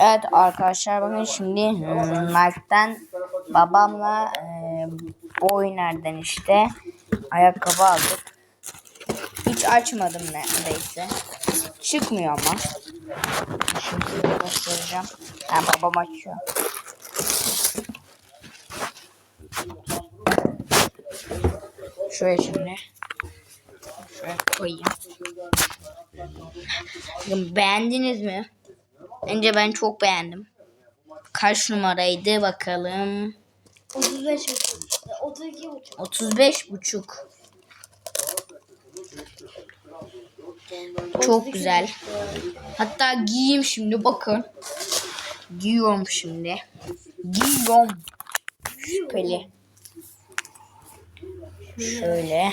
Evet arkadaşlar bakın şimdi hmm, Mark'tan babamla e, bu oyunlardan işte ayakkabı aldık. Hiç açmadım neredeyse. Çıkmıyor ama. Şimdi göstereceğim. Ha, babam açıyor. Şöyle şimdi. Şöyle koyayım. Beğendiniz mi? Bence ben çok beğendim. Kaç numaraydı bakalım. 35 buçuk. 32 buçuk. 35 buçuk. Çok güzel. Hatta giyeyim şimdi bakın. Giyiyorum şimdi. Giyiyorum. Şüpheli. Şöyle.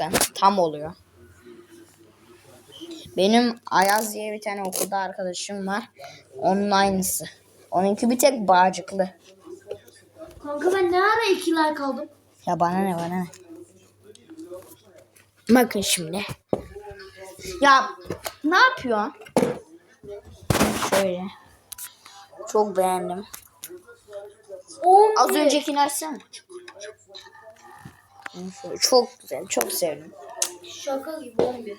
Bakın tam oluyor. Benim Ayaz diye bir tane okulda arkadaşım var. Onun aynısı. Onunki bir tek bağcıklı. Kanka ben ne ara 2 like aldım? Ya bana ne bana ne. Bakın şimdi. Ya ne yapıyorsun? Şöyle. Çok beğendim. 10 Az öncekini açsana. Çok güzel. Çok sevdim. Şaka gibi 11.